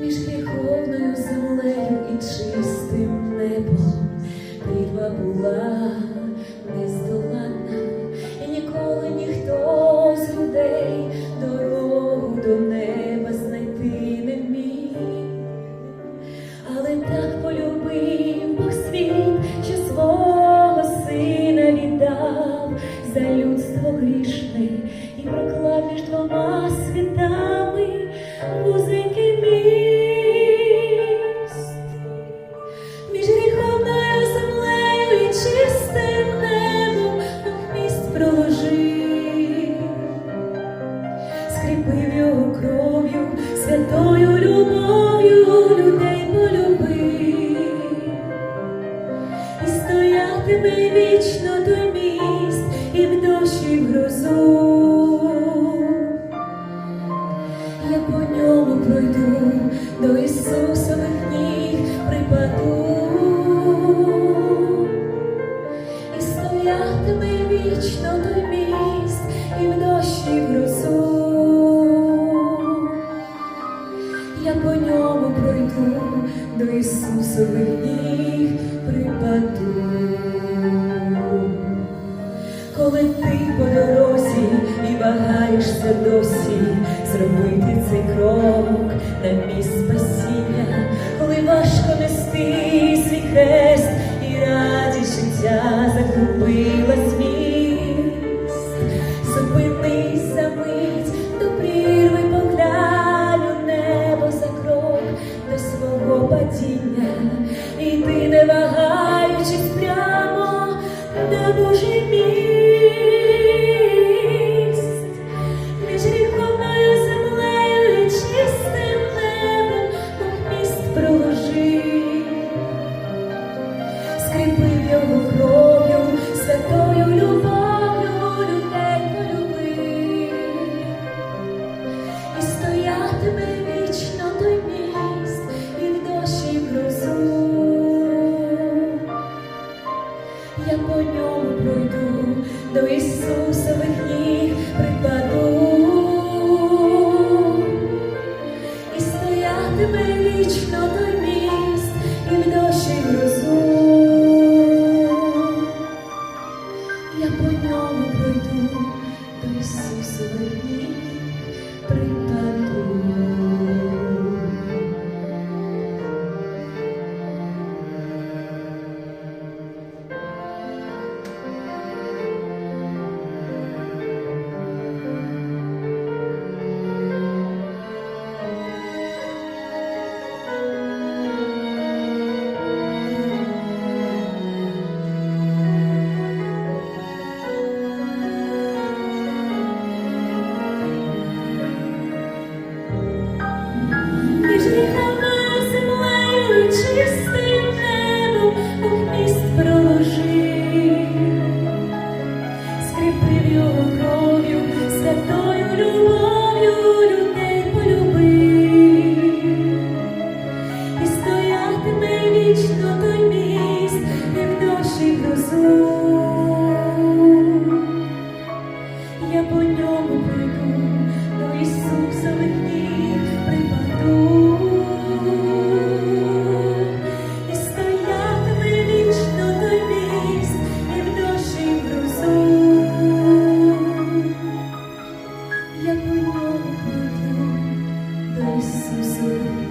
Між гріховною землею світами вузенький міст. Між гріховною землею і чистим небом міст проложив скріпив його кров'ю, святою любов'ю людей полюбив, і стоятиме вічно той міст, і в дощі в грозу. Пройду до Ісусових ніг припаду і стоятиме вічно той міст, і в дощі в грозу. Я по ньому пройду до Ісусових ніг припаду. Коли ти по дорозі вагаєшся досі. Зробити цей крок на місць спасіння, коли важко нести свій хрест скріпив його кров'ю, святою любов'ю людей полюбив, і стоятиме вічно той міст, і в дощі в грозу. Я по ньому пройду до Ісусових ніг припаду і стоятиме вічно той до Ісусових